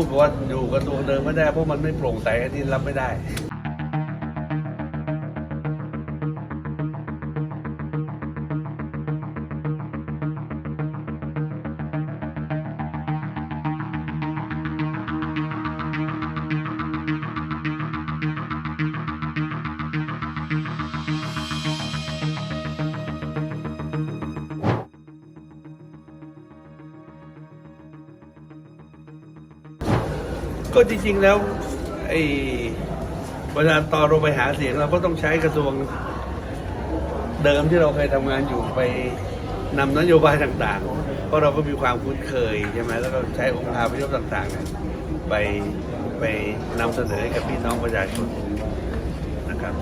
พูดว่าอยู่กระทรวงเดิมไม่ได้เพราะมันไม่โปร่งใสอันนี้รับไม่ได้ ก็จริง ๆ แล้วไอ้เวลาตอนเราไปหาเสียงเราก็ต้องใช้กระทรวงเดิมที่เราเคยทำงานอยู่ไปนำนโยบายต่างๆ เพราะเราก็มีความคุ้นเคยใช่ไหมแล้วก็ใช้องค์การพยพต่างๆเนี่ยไปไปนำเสนอให้กับพี่น้องประชาชนนะครับ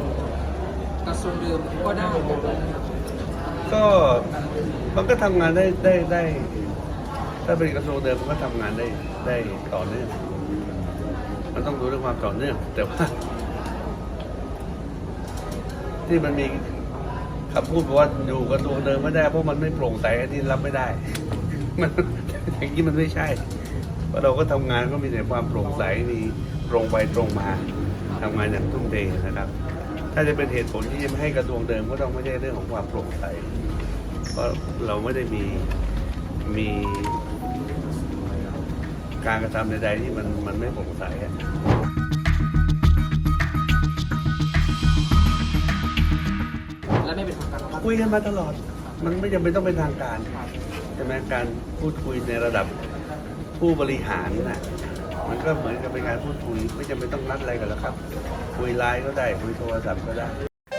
กระทรวงเดิมก็ได้ก็มันก็ทำงานได้ได้ได้ ถ้าเป็นกระทรวงเดิมมันก็ทำงานได้ได้ต่อเนื่อง มันต้องดูเรื่องความต่อเนื่อง แต่ว่า ที่มันมีคำพูดบอกว่าอยู่กระทรวงเดิมไม่ได้เพราะมันไม่โปร่งใสอันนี้รับไม่ได้ มันอย่างนี้มันไม่ใช่ เพราะเราก็ทำงานก็มีแต่ความโปร่งใสมีตรงไปตรงมาทำงานอย่างทุ่มเทนะครับ ถ้าจะเป็นเหตุผลที่จะไม่ให้กระทรวงเดิมก็ต้องไม่ใช่เรื่องของความโปร่งใส เพราะเราไม่ได้มีมี การกระทำใดๆที่มันมันไม่โปร่งใสอะและไม่เป็นทางการครับคุยกันมาตลอด มันไม่จำเป็นต้องเป็นทางการใช่ไหมการพูดคุยในระดับผู้บริหารนะมันก็เหมือนกับเป็นการพูดคุย ไม่จำเป็นต้องนัดอะไรกันแล้วครับ คุยไลน์ก็ได้ คุยโทรศัพท์ก็ได้